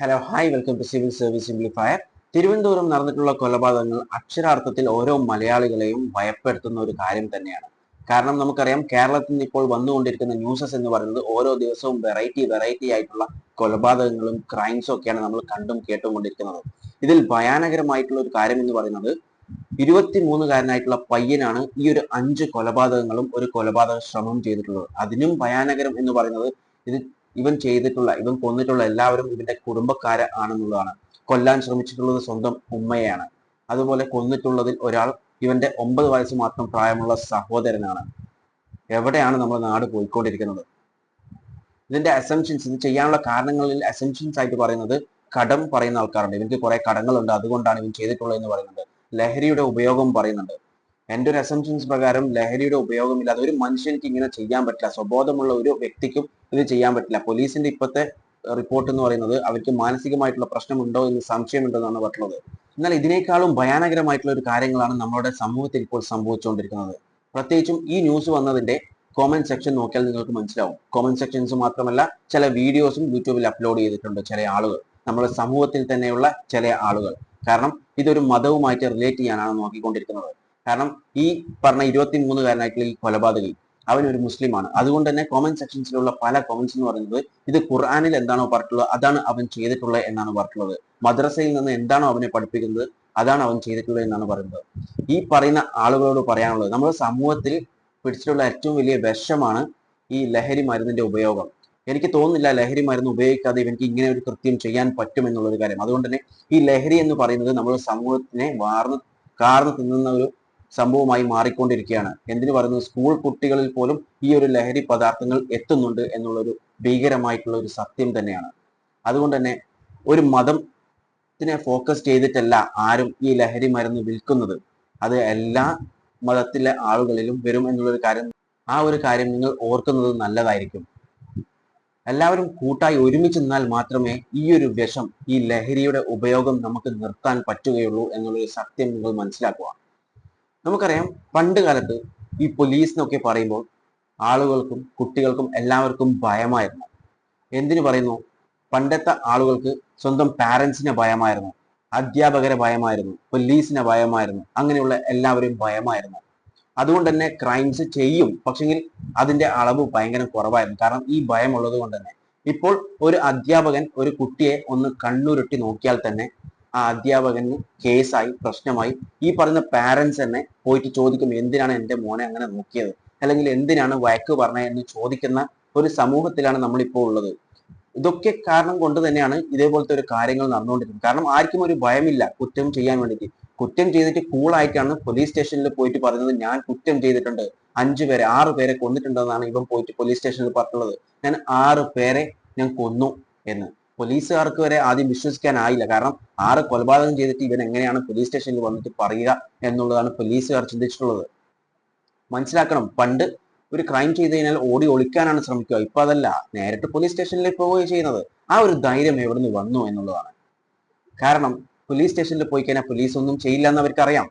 Hello hi welcome to civil service simplifier Thiruvananthapuram നടന്നിട്ടുള്ള കൊലപാതകങ്ങൾ അക്ഷരാർത്ഥത്തിൽ ഓരോ മലയാളികളെയും ഭയപ്പെടുത്തുന്ന ഒരു കാര്യം തന്നെയാണ്. കാരണം നമുക്കറിയാം കേരളത്തിൽ നിന്ന് ഇപ്പോൾ വന്നുകൊണ്ടിരിക്കുന്ന ന്യൂസസ് എന്ന് പറയുന്നത് ഓരോ ദിവസവും വെറൈറ്റി വെറൈറ്റി ആയിട്ടുള്ള കൊലപാതകങ്ങളും ക്രൈംസും ഒക്കെയാണ് നമ്മൾ കണ്ടും കേട്ടും കൊണ്ടിരിക്കുന്നത്. ഇതിൽ ഭയാനകരമായിട്ടുള്ള ഒരു കാര്യം എന്ന് പറയുന്നത് ഇരുപത്തിമൂന്നുകാരനായിട്ടുള്ള പയ്യനാണ് ഈ ഒരു അഞ്ച് കൊലപാതകങ്ങളും ഒരു കൊലപാതക ശ്രമം ചെയ്തിട്ടുള്ളത്. അതിനും ഭയാനകരം എന്ന് പറയുന്നത് ഇത് ഇവൻ ചെയ്തിട്ടുള്ള ഇവൻ കൊന്നിട്ടുള്ള എല്ലാവരും ഇവന്റെ കുടുംബക്കാര് ആണെന്നുള്ളതാണ്. കൊല്ലാൻ ശ്രമിച്ചിട്ടുള്ളത് സ്വന്തം ഉമ്മയാണ് അതുപോലെ കൊന്നിട്ടുള്ളതിൽ ഒരാൾ ഇവന്റെ ഒമ്പത് വയസ്സ് മാത്രം പ്രായമുള്ള സഹോദരനാണ്. എവിടെയാണ് നമ്മുടെ നാട് പോയിക്കൊണ്ടിരിക്കുന്നത്? ഇതിന്റെ അസംഷൻസ് ഇത് ചെയ്യാനുള്ള കാരണങ്ങളിൽ അസംഷൻസ് ആയിട്ട് പറയുന്നത് കടം പറയുന്ന ആൾക്കാരുണ്ട്. ഇവർക്ക് കുറെ കടങ്ങളുണ്ട്. അതുകൊണ്ടാണ് ഇവൻ ചെയ്തിട്ടുള്ളത് എന്ന് പറയുന്നുണ്ട് ലഹരിയുടെ ഉപയോഗം പറയുന്നുണ്ട്. എന്റെ ഒരു അസംഷൻസ് പ്രകാരം ലഹരിയുടെ ഉപയോഗമില്ലാതെ ഒരു മനുഷ്യനിക്ക് ഇങ്ങനെ ചെയ്യാൻ പറ്റില്ല. സ്വബോധമുള്ള ഒരു വ്യക്തിക്കും ഇത് ചെയ്യാൻ പറ്റില്ല. പോലീസിന്റെ ഇപ്പോഴത്തെ റിപ്പോർട്ട് എന്ന് പറയുന്നത് അവർക്ക് മാനസികമായിട്ടുള്ള പ്രശ്നമുണ്ടോ എന്ന് സംശയമുണ്ടെന്നാണ് പറഞ്ഞത്. എന്നാൽ ഇതിനേക്കാളും ഭയാനകരമായിട്ടുള്ള ഒരു കാര്യങ്ങളാണ് നമ്മുടെ സമൂഹത്തിൽ ഇപ്പോൾ സംഭവിച്ചുകൊണ്ടിരിക്കുന്നത്. പ്രത്യേകിച്ചും ഈ ന്യൂസ് വന്നതിന്റെ കോമന്റ് സെക്ഷൻ നോക്കിയാൽ നിങ്ങൾക്ക് മനസ്സിലാവും. കോമന്റ് സെക്ഷൻസ് മാത്രമല്ല ചില വീഡിയോസും യൂട്യൂബിൽ അപ്ലോഡ് ചെയ്തിട്ടുണ്ട് ചില ആളുകൾ. നമ്മുടെ സമൂഹത്തിൽ തന്നെയുള്ള ചില ആളുകൾ. കാരണം ഇതൊരു മതവുമായിട്ട് റിലേറ്റ് ചെയ്യാനാണ് നോക്കിക്കൊണ്ടിരിക്കുന്നത്. കാരണം ഈ പറഞ്ഞ ഇരുപത്തി മൂന്നുകാരനായിട്ടുള്ള കൊലപാതകി അവൻ ഒരു മുസ്ലിമാണ്. അതുകൊണ്ട് തന്നെ കോമന്റ് സെക്ഷൻസിലുള്ള പല കോമന്റ്സ് എന്ന് പറയുന്നത് ഇത് ഖുർആാനിൽ എന്താണോ പറഞ്ഞിട്ടുള്ളത് അതാണ് അവൻ ചെയ്തിട്ടുള്ളത് എന്നാണ് പറഞ്ഞിട്ടുള്ളത്. മദ്രസയിൽ നിന്ന് എന്താണോ അവനെ പഠിപ്പിക്കുന്നത് അതാണ് അവൻ ചെയ്തിട്ടുള്ളത് എന്നാണ് പറയുന്നത്. ഈ പറയുന്ന ആളുകളോട് പറയാനുള്ളത് നമ്മുടെ സമൂഹത്തിൽ പിടിച്ചിട്ടുള്ള ഏറ്റവും വലിയ വിഷമാണ് ഈ ലഹരി മരുന്നിന്റെ ഉപയോഗം. എനിക്ക് തോന്നുന്നില്ല ലഹരി മരുന്ന് ഉപയോഗിക്കാതെ ഇവനിക്ക് ഇങ്ങനെ ഒരു കൃത്യം ചെയ്യാൻ പറ്റും എന്നുള്ളൊരു കാര്യം. അതുകൊണ്ട് തന്നെ ഈ ലഹരി എന്ന് പറയുന്നത് നമ്മുടെ സമൂഹത്തിനെ വാർന്ന് കാർന്ന് തിന്നുന്ന ഒരു സംഭവമായി മാറിക്കൊണ്ടിരിക്കുകയാണ്. എന്തിനു പറയുന്നത് സ്കൂൾ കുട്ടികളിൽ പോലും ഈ ഒരു ലഹരി പദാർത്ഥങ്ങൾ എത്തുന്നുണ്ട് എന്നുള്ളൊരു ഭീകരമായിട്ടുള്ള ഒരു സത്യം തന്നെയാണ്. അതുകൊണ്ട് തന്നെ ഒരു മതത്തിനെ ഫോക്കസ് ചെയ്തിട്ടല്ല ആരും ഈ ലഹരി മരുന്ന് വിൽക്കുന്നത്. അത് എല്ലാ മതത്തിലെ ആളുകളിലും വരും എന്നുള്ളൊരു കാര്യം. ആ ഒരു കാര്യം നിങ്ങൾ ഓർക്കുന്നത് നല്ലതായിരിക്കും. എല്ലാവരും കൂട്ടായി ഒരുമിച്ച് നിന്നാൽ മാത്രമേ ഈ ഒരു വിഷം ഈ ലഹരിയുടെ ഉപയോഗം നമുക്ക് നിർത്താൻ പറ്റുകയുള്ളൂ എന്നുള്ളൊരു സത്യം നിങ്ങൾ മനസ്സിലാക്കുക. നമുക്കറിയാം പണ്ട് കാലത്ത് ഈ പോലീസ് എന്നൊക്കെ പറയുമ്പോൾ ആളുകൾക്കും കുട്ടികൾക്കും എല്ലാവർക്കും ഭയമായിരുന്നു. എന്തിനു പറയുന്നു? പണ്ടത്തെ ആളുകൾക്ക് സ്വന്തം പാരൻസിനെ ഭയമായിരുന്നു അധ്യാപകരെ ഭയമായിരുന്നു പോലീസിനെ ഭയമായിരുന്നു അങ്ങനെയുള്ള എല്ലാവരും ഭയമായിരുന്നു. അതുകൊണ്ട് തന്നെ ക്രൈംസ് ചെയ്യും പക്ഷെങ്കിൽ അതിന്റെ അളവ് ഭയങ്കര കുറവായിരുന്നു. കാരണം ഈ ഭയം ഉള്ളത് കൊണ്ട് തന്നെ ഇപ്പോൾ ഒരു അധ്യാപകൻ ഒരു കുട്ടിയെ ഒന്ന് കണ്ണുരുട്ടി നോക്കിയാൽ തന്നെ ആ അധ്യാപകന് കേസായി പ്രശ്നമായി. ഈ പറയുന്ന പാരൻസ് തന്നെ പോയിട്ട് ചോദിക്കും എന്തിനാണ് എന്റെ മോനെ അങ്ങനെ നോക്കിയത്? അല്ലെങ്കിൽ എന്തിനാണ് വഴക്ക് പറഞ്ഞത് എന്ന് ചോദിക്കുന്ന ഒരു സമൂഹത്തിലാണ് നമ്മളിപ്പോൾ ഉള്ളത്. ഇതൊക്കെ കാരണം കൊണ്ട് തന്നെയാണ് ഇതേപോലത്തെ ഒരു കാര്യങ്ങൾ നടന്നുകൊണ്ടിരിക്കുന്നത്. കാരണം ആർക്കും ഒരു ഭയമില്ല കുറ്റം ചെയ്യാൻ വേണ്ടിയിട്ട്. കുറ്റം ചെയ്തിട്ട് കൂളായിട്ടാണ് പോലീസ് സ്റ്റേഷനിൽ പോയിട്ട് പറയുന്നത് ഞാൻ കുറ്റം ചെയ്തിട്ടുണ്ട്. അഞ്ചു പേരെ ആറ് പേരെ കൊന്നിട്ടുണ്ടെന്നാണ് ഇവൻ പോയിട്ട് പോലീസ് സ്റ്റേഷനിൽ പറഞ്ഞിട്ടുള്ളത്. ഞാൻ ആറ് പേരെ ഞാൻ കൊന്നു എന്ന്. പോലീസുകാർക്ക് വരെ ആദ്യം വിശ്വസിക്കാനായില്ല. കാരണം ആറ് കൊലപാതകം ചെയ്തിട്ട് ഇവൻ എങ്ങനെയാണ് പോലീസ് സ്റ്റേഷനിൽ വന്നിട്ട് പറയുക എന്നുള്ളതാണ് പോലീസുകാർ ചിന്തിച്ചിട്ടുള്ളത്. മനസ്സിലാക്കണം പണ്ട് ഒരു ക്രൈം ചെയ്ത് കഴിഞ്ഞാൽ ഓടി ഒളിക്കാനാണ് ശ്രമിക്കുക. ഇപ്പൊ അതല്ല നേരിട്ട് പോലീസ് സ്റ്റേഷനിൽ പോവുകയും ചെയ്യുന്നത്. ആ ഒരു ധൈര്യം എവിടെ നിന്ന് വന്നു എന്നുള്ളതാണ്. കാരണം പോലീസ് സ്റ്റേഷനിൽ പോയി കഴിഞ്ഞാൽ പോലീസ് ഒന്നും ചെയ്യില്ല എന്ന് അവർക്കറിയാം.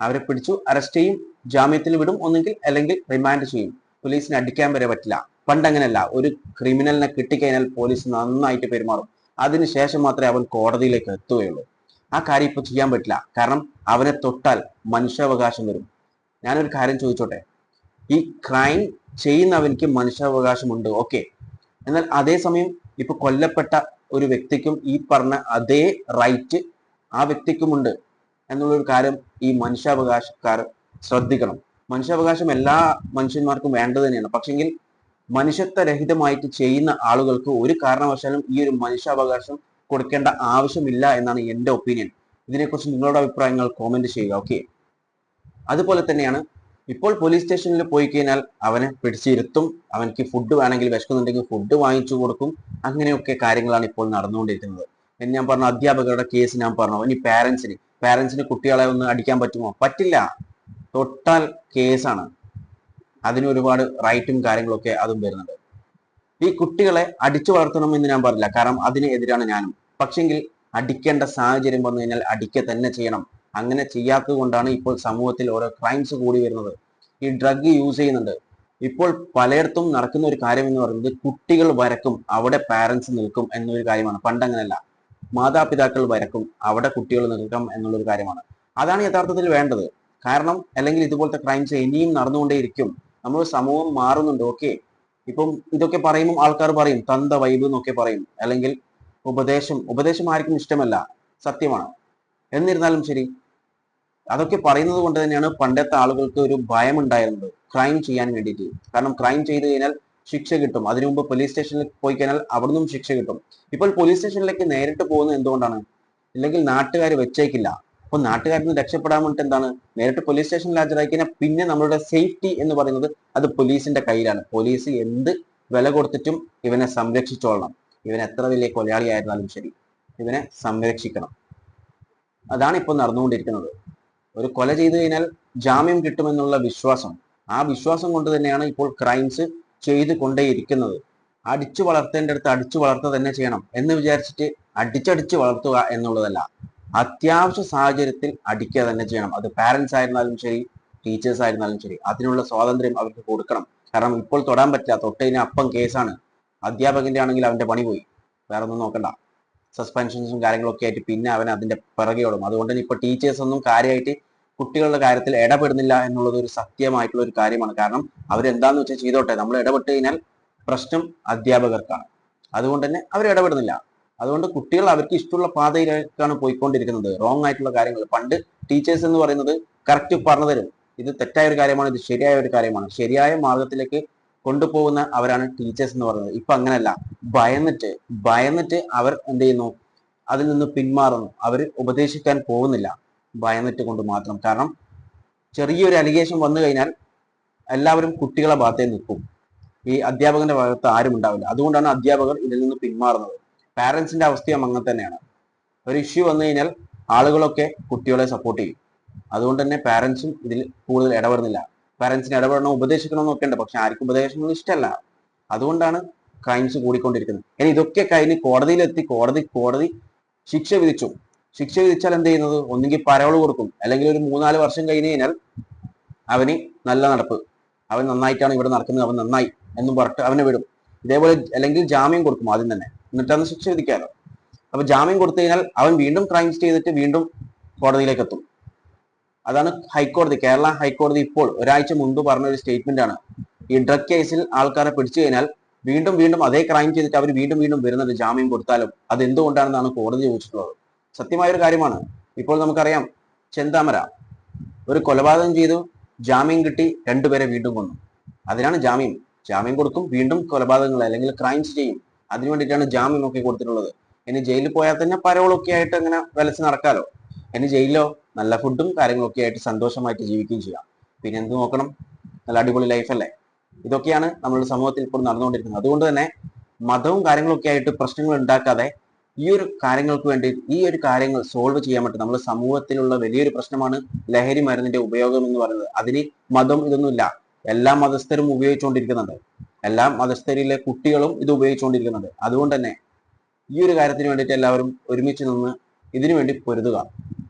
അവരെ പിടിച്ചു അറസ്റ്റ് ചെയ്യും ജാമ്യത്തിൽ വിടും ഒന്നെങ്കിൽ അല്ലെങ്കിൽ റിമാൻഡ് ചെയ്യും. പോലീസിനെ അടിക്കാൻ വരെ പറ്റില്ല. പണ്ട് അങ്ങനെയല്ല ഒരു ക്രിമിനലിനെ കിട്ടിക്കഴിഞ്ഞാൽ പോലീസ് നന്നായിട്ട് പെരുമാറും. അതിനുശേഷം മാത്രമേ അവൻ കോടതിയിലേക്ക് എത്തുകയുള്ളൂ. ആ കാര്യം ഇപ്പൊ ചെയ്യാൻ പറ്റില്ല. കാരണം അവനെ തൊട്ടാൽ മനുഷ്യാവകാശം വരും. ഞാനൊരു കാര്യം ചോദിച്ചോട്ടെ? ഈ ക്രൈം ചെയ്യുന്നവനിക്ക് മനുഷ്യാവകാശമുണ്ട്. ഓക്കെ. എന്നാൽ അതേസമയം ഇപ്പൊ കൊല്ലപ്പെട്ട ഒരു വ്യക്തിക്കും ഈ പറഞ്ഞ അതേ റൈറ്റ് ആ വ്യക്തിക്കുമുണ്ട് എന്നുള്ളൊരു കാര്യം ഈ മനുഷ്യാവകാശക്കാർ ശ്രദ്ധിക്കണം. മനുഷ്യാവകാശം എല്ലാ മനുഷ്യന്മാർക്കും വേണ്ടത് തന്നെയാണ്. പക്ഷെങ്കിൽ മനുഷ്യത്വരഹിതമായിട്ട് ചെയ്യുന്ന ആളുകൾക്ക് ഒരു കാരണവശാലും ഈ ഒരു മനുഷ്യാവകാശം കൊടുക്കേണ്ട ആവശ്യമില്ല എന്നാണ് എന്റെ ഒപ്പീനിയൻ ഇതിനെക്കുറിച്ച് നിങ്ങളുടെ അഭിപ്രായങ്ങൾ കോമെന്റ് ചെയ്യുക ഓക്കെ അതുപോലെ തന്നെയാണ് ഇപ്പോൾ പോലീസ് സ്റ്റേഷനിൽ പോയി കഴിഞ്ഞാൽ അവനെ പിടിച്ചിരുത്തും അവനക്ക് ഫുഡ് വേണമെങ്കിൽ വിശക്കുന്നുണ്ടെങ്കിൽ ഫുഡ് വാങ്ങിച്ചു കൊടുക്കും അങ്ങനെയൊക്കെ കാര്യങ്ങളാണ് ഇപ്പോൾ നടന്നുകൊണ്ടിരിക്കുന്നത്. എന്ന് ഞാൻ പറഞ്ഞ അധ്യാപകരുടെ കേസ് ഞാൻ പറഞ്ഞു ഇനി പാരന്റ്സിന് പാരന്റ്സിന് കുട്ടികളെ ഒന്ന് അടിക്കാൻ പറ്റുമോ? പറ്റില്ല. തൊട്ടാൽ കേസാണ് അതിന് ഒരുപാട് റൈറ്റും കാര്യങ്ങളൊക്കെ അതും വരുന്നുണ്ട്. ഈ കുട്ടികളെ അടിച്ചു വളർത്തണം എന്ന് ഞാൻ പറഞ്ഞില്ല. കാരണം അതിനെതിരാണ് ഞാനും. പക്ഷെങ്കിൽ അടിക്കേണ്ട സാഹചര്യം വന്നു കഴിഞ്ഞാൽ അടിക്കുക തന്നെ ചെയ്യണം. അങ്ങനെ ചെയ്യാത്തത് കൊണ്ടാണ് ഇപ്പോൾ സമൂഹത്തിൽ ഓരോ ക്രൈംസ് കൂടി വരുന്നത്. ഈ ഡ്രഗ് യൂസ് ചെയ്യുന്നുണ്ട്. ഇപ്പോൾ പലയിടത്തും നടക്കുന്ന ഒരു കാര്യം എന്ന് പറയുന്നത് കുട്ടികൾ വരക്കും അവിടെ പാരന്റ്സ് നിൽക്കും എന്നൊരു കാര്യമാണ്. പണ്ട് അങ്ങനെയല്ല. മാതാപിതാക്കൾ വരക്കും അവിടെ കുട്ടികൾ നിൽക്കാം എന്നുള്ളൊരു കാര്യമാണ്. അതാണ് യഥാർത്ഥത്തിൽ വേണ്ടത്. കാരണം അല്ലെങ്കിൽ ഇതുപോലത്തെ ക്രൈംസ് ഇനിയും നടന്നുകൊണ്ടേയിരിക്കും. നമ്മൾ സമൂഹം മാറുന്നുണ്ട് ഓക്കെ ഇപ്പം ഇതൊക്കെ പറയുമ്പോൾ ആൾക്കാർ പറയും തന്ത വൈബ് എന്നൊക്കെ പറയും. അല്ലെങ്കിൽ ഉപദേശം ഉപദേശം ആർക്കും ഇഷ്ടമല്ല സത്യമാണ്. എന്നിരുന്നാലും ശരി അതൊക്കെ പറയുന്നത് കൊണ്ട് തന്നെയാണ് പണ്ടത്തെ ആളുകൾക്ക് ഒരു ഭയം ഉണ്ടായിരുന്നത് ക്രൈം ചെയ്യാൻ വേണ്ടിയിട്ട്. കാരണം ക്രൈം ചെയ്തു കഴിഞ്ഞാൽ ശിക്ഷ കിട്ടും. അതിനു മുമ്പ് പോലീസ് സ്റ്റേഷനിൽ പോയി കഴിഞ്ഞാൽ അവിടുന്നും ശിക്ഷ കിട്ടും. ഇപ്പോൾ പോലീസ് സ്റ്റേഷനിലേക്ക് നേരിട്ട് പോകുന്നത് എന്തുകൊണ്ടാണ്? ഇല്ലെങ്കിൽ നാട്ടുകാർ വെച്ചേക്കില്ല. അപ്പൊ നാട്ടുകാരിൽ നിന്ന് രക്ഷപ്പെടാൻ വേണ്ടിട്ട് എന്താണ്? നേരിട്ട് പോലീസ് സ്റ്റേഷനിൽ ഹാജരായി കഴിഞ്ഞാൽ പിന്നെ നമ്മളുടെ സേഫ്റ്റി എന്ന് പറയുന്നത് അത് പോലീസിന്റെ കയ്യിലാണ്. പോലീസ് എന്ത് വില കൊടുത്തിട്ടും ഇവനെ സംരക്ഷിച്ചോളണം. ഇവൻ എത്ര വലിയ കൊലയാളിയായിരുന്നാലും ശരി ഇവനെ സംരക്ഷിക്കണം. അതാണ് ഇപ്പോൾ നടന്നുകൊണ്ടിരിക്കുന്നത്. ഒരു കൊല ചെയ്തു കഴിഞ്ഞാൽ ജാമ്യം കിട്ടുമെന്നുള്ള വിശ്വാസം ആ വിശ്വാസം കൊണ്ട് തന്നെയാണ് ഇപ്പോൾ ക്രൈംസ് ചെയ്തു കൊണ്ടേയിരിക്കുന്നത്. അടിച്ചു വളർത്തേണ്ട അടുത്ത് അടിച്ചു വളർത്തുക തന്നെ ചെയ്യണം എന്ന് വിചാരിച്ചിട്ട് അടിച്ചടിച്ച് വളർത്തുക എന്നുള്ളതല്ല. അത്യാവശ്യ സാഹചര്യത്തിൽ അടിക്കുക തന്നെ ചെയ്യണം. അത് പാരൻസ് ആയിരുന്നാലും ശരി ടീച്ചേഴ്സ് ആയിരുന്നാലും ശരി അതിനുള്ള സ്വാതന്ത്ര്യം അവർക്ക് കൊടുക്കണം. കാരണം ഇപ്പോൾ തൊടാൻ പറ്റില്ല തൊട്ടതിന് അപ്പം കേസാണ് അധ്യാപകന്റെ ആണെങ്കിൽ അവന്റെ പണി പോയി. വേറെ ഒന്നും നോക്കണ്ട സസ്പെൻഷൻസും കാര്യങ്ങളൊക്കെ ആയിട്ട് പിന്നെ അവൻ അതിന്റെ പിറകെ ഓടും. അതുകൊണ്ട് തന്നെ ഇപ്പൊ ടീച്ചേഴ്സ് ഒന്നും കാര്യമായിട്ട് കുട്ടികളുടെ കാര്യത്തിൽ ഇടപെടുന്നില്ല എന്നുള്ളത് ഒരു സത്യമായിട്ടുള്ള ഒരു കാര്യമാണ്. കാരണം അവരെന്താന്ന് വെച്ചാൽ ചെയ്തോട്ടെ. നമ്മൾ ഇടപെട്ട് കഴിഞ്ഞാൽ പ്രശ്നം അധ്യാപകർക്കാണ്. അതുകൊണ്ട് തന്നെ അവർ ഇടപെടുന്നില്ല. അതുകൊണ്ട് കുട്ടികൾ അവർക്ക് ഇഷ്ടമുള്ള പാതയിലേക്കാണ് പോയിക്കൊണ്ടിരിക്കുന്നത്. റോങ് ആയിട്ടുള്ള കാര്യങ്ങൾ. പണ്ട് ടീച്ചേഴ്സ് എന്ന് പറയുന്നത് കറക്റ്റ് പറഞ്ഞു തരും. ഇത് തെറ്റായ ഒരു കാര്യമാണ് ഇത് ശരിയായ ഒരു കാര്യമാണ്. ശരിയായ മാർഗത്തിലേക്ക് കൊണ്ടുപോകുന്ന അവരാണ് ടീച്ചേഴ്സ് എന്ന് പറയുന്നത്. ഇപ്പൊ അങ്ങനെയല്ല. ഭയന്നിട്ട് ഭയന്നിട്ട് അവർ എന്ത് ചെയ്യുന്നു? അതിൽ നിന്ന് പിന്മാറുന്നു. അവർ ഉപദേശിക്കാൻ പോകുന്നില്ല. ഭയന്നിട്ട് കൊണ്ട് മാത്രം. കാരണം ചെറിയൊരു അലിഗേഷൻ വന്നു കഴിഞ്ഞാൽ എല്ലാവരും കുട്ടികളെ ഭാഗത്തേ നിൽക്കും. ഈ അധ്യാപകന്റെ ഭാഗത്ത് ആരും ഉണ്ടാവില്ല. അതുകൊണ്ടാണ് അധ്യാപകർ ഇതിൽ നിന്ന് പിന്മാറുന്നത്. പാരന്റ്സിന്റെ അവസ്ഥയും അങ്ങനെ തന്നെയാണ്. ഒരു ഇഷ്യൂ വന്നു കഴിഞ്ഞാൽ ആളുകളൊക്കെ കുട്ടികളെ സപ്പോർട്ട് ചെയ്യും. അതുകൊണ്ട് തന്നെ പാരന്റ്സും ഇതിൽ കൂടുതൽ ഇടപെടുന്നില്ല. പാരന്റ്സിന് ഇടപെടണം ഉപദേശിക്കണം എന്നൊക്കെ ഉണ്ട്. പക്ഷെ ആർക്കും ഉപദേശങ്ങൾ ഇഷ്ടമല്ല. അതുകൊണ്ടാണ് ക്രൈംസ് കൂടിക്കൊണ്ടിരിക്കുന്നത്. ഇനി ഇതൊക്കെ കഴിഞ്ഞ് കോടതിയിലെത്തി കോടതി കോടതി ശിക്ഷ വിധിച്ചു. ശിക്ഷ വിധിച്ചാൽ എന്ത് ചെയ്യുന്നത്? ഒന്നുകിൽ പരവൾ കൊടുക്കും. അല്ലെങ്കിൽ ഒരു മൂന്നാൽ വർഷം കഴിഞ്ഞ് കഴിഞ്ഞാൽ അവന് നല്ല നടപ്പ്. അവൻ നന്നായിട്ടാണ് ഇവിടെ നടക്കുന്നത്. അവൻ നന്നായി എന്നും പറഞ്ഞിട്ട് അവനെ വിടും. ഇതേപോലെ അല്ലെങ്കിൽ ജാമ്യം കൊടുക്കും ആദ്യം തന്നെ. എന്നിട്ടാണ് ശിക്ഷ വിധിക്കാലോ. അപ്പൊ ജാമ്യം കൊടുത്തു കഴിഞ്ഞാൽ അവൻ വീണ്ടും ക്രൈംസ് ചെയ്തിട്ട് വീണ്ടും കോടതിയിലേക്ക് എത്തും അതാണ് ഹൈക്കോടതി കേരള ഹൈക്കോടതി ഇപ്പോൾ ഒരാഴ്ച മുൻപ് പറഞ്ഞ ഒരു സ്റ്റേറ്റ്മെന്റ് ആണ്. ഈ ഡ്രഗ് കേസിൽ ആൾക്കാരെ പിടിച്ചു കഴിഞ്ഞാൽ വീണ്ടും വീണ്ടും അതേ ക്രൈം ചെയ്തിട്ട് അവർ വീണ്ടും വീണ്ടും വരുന്നുണ്ട് ജാമ്യം കൊടുത്താലും അത് എന്തുകൊണ്ടാണെന്നാണ് കോടതി ചോദിച്ചിട്ടുള്ളത്. സത്യമായ ഒരു കാര്യമാണ്. ഇപ്പോൾ നമുക്കറിയാം ചെന്താമര ഒരു കൊലപാതകം ചെയ്തു ജാമ്യം കിട്ടി രണ്ടുപേരെ വീണ്ടും കൊന്നു. അതിനാണ് ജാമ്യം. ജാമ്യം കൊടുക്കും വീണ്ടും കൊലപാതകങ്ങൾ അല്ലെങ്കിൽ ക്രൈംസ് ചെയ്യും. അതിനു വേണ്ടിയിട്ടാണ് നോക്കി കൊടുത്തിട്ടുള്ളത്. ഇനി ജയിലിൽ പോയാൽ തന്നെ പരവളൊക്കെ ആയിട്ട് അങ്ങനെ വിലച്ച് നടക്കാലോ? ഇനി ജയിലിലോ നല്ല ഫുഡും കാര്യങ്ങളൊക്കെ ആയിട്ട് സന്തോഷമായിട്ട് ജീവിക്കുകയും ചെയ്യാം. പിന്നെ എന്ത് നോക്കണം? നല്ല അടിപൊളി ലൈഫല്ലേ ഇതൊക്കെയാണ് നമ്മുടെ സമൂഹത്തിൽ ഇപ്പോൾ നടന്നുകൊണ്ടിരിക്കുന്നത്. അതുകൊണ്ട് തന്നെ മതവും കാര്യങ്ങളൊക്കെ ആയിട്ട് പ്രശ്നങ്ങൾ ഉണ്ടാക്കാതെ ഈ ഒരു കാര്യങ്ങൾക്ക് വേണ്ടി ഈ ഒരു കാര്യങ്ങൾ സോൾവ് ചെയ്യാൻ പറ്റും. നമ്മുടെ സമൂഹത്തിലുള്ള വലിയൊരു പ്രശ്നമാണ് ലഹരി മരുന്നിന്റെ ഉപയോഗം എന്ന് പറയുന്നത്. അതിന് മതം ഇതൊന്നുമില്ല. എല്ലാ മതസ്ഥരും ഉപയോഗിച്ചുകൊണ്ടിരിക്കുന്നുണ്ട്. എല്ലാ മതസ്ഥരിലെ കുട്ടികളും ഇത് ഉപയോഗിച്ചുകൊണ്ടിരിക്കുന്നത്. അതുകൊണ്ട് തന്നെ ഈ ഒരു കാര്യത്തിന് വേണ്ടിയിട്ട് എല്ലാവരും ഒരുമിച്ച് നിന്ന് ഇതിനു വേണ്ടി പൊരുതുക.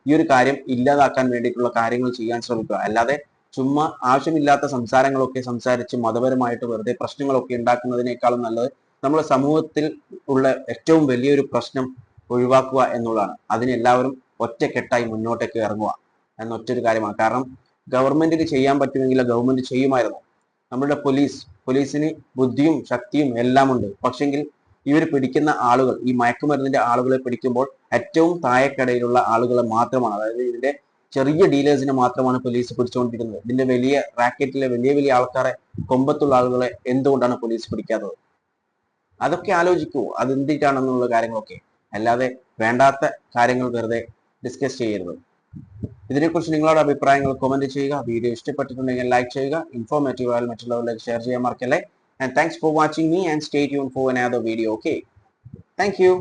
ഈ ഒരു കാര്യം ഇല്ലാതാക്കാൻ വേണ്ടിയിട്ടുള്ള കാര്യങ്ങൾ ചെയ്യാൻ ശ്രമിക്കുക. അല്ലാതെ ചുമ്മാ ആവശ്യമില്ലാത്ത സംസാരങ്ങളൊക്കെ സംസാരിച്ച് മതപരമായിട്ട് വെറുതെ പ്രശ്നങ്ങളൊക്കെ ഉണ്ടാക്കുന്നതിനേക്കാളും നല്ലത് നമ്മുടെ സമൂഹത്തിൽ ഉള്ള ഏറ്റവും വലിയൊരു പ്രശ്നം ഒഴിവാക്കുക എന്നുള്ളതാണ്. അതിന് എല്ലാവരും ഒറ്റക്കെട്ടായി മുന്നോട്ടേക്ക് ഇറങ്ങുക എന്നൊറ്റൊരു കാര്യമാണ്. കാരണം ഗവൺമെന്റിന് ചെയ്യാൻ പറ്റുമെങ്കിൽ ഗവൺമെന്റ് ചെയ്യുമായിരുന്നു. നമ്മുടെ പോലീസ് പോലീസിന് ബുദ്ധിയും ശക്തിയും എല്ലാം ഉണ്ട് പക്ഷെങ്കിൽ ഇവർ പിടിക്കുന്ന ആളുകൾ ഈ മയക്കുമരുന്നിന്റെ ആളുകളെ പിടിക്കുമ്പോൾ ഏറ്റവും താഴെക്കടയിലുള്ള ആളുകളെ മാത്രമാണ്. അതായത് ഇതിന്റെ ചെറിയ ഡീലേഴ്സിനെ മാത്രമാണ് പോലീസ് പിടിച്ചുകൊണ്ടിരിക്കുന്നത് ഇതിന്റെ വലിയ റാക്കറ്റിലെ വലിയ വലിയ ആൾക്കാരെ കൊമ്പത്തുള്ള ആളുകളെ എന്തുകൊണ്ടാണ് പോലീസ് പിടിക്കാത്തത്? അതൊക്കെ ആലോചിക്കൂ. അത് എന്തിട്ടാണെന്നുള്ള കാര്യങ്ങളൊക്കെ. അല്ലാതെ വേണ്ടാത്ത കാര്യങ്ങൾ വെറുതെ ഡിസ്കസ് ചെയ്യരുത്. ഇതിനെക്കുറിച്ച് നിങ്ങളുടെ അഭിപ്രായങ്ങൾ കമന്റ് ചെയ്യുക. വീഡിയോ ഇഷ്ടപ്പെട്ടിട്ടുണ്ടെങ്കിൽ ലൈക്ക് ചെയ്യുക. ഇൻഫോർമേറ്റീവ് ആയാലും മറ്റുള്ളവരിലേക്ക് ഷെയർ ചെയ്യാൻ മറക്കല്ലേ. And thanks for watching me and stay tune for another video okay thank you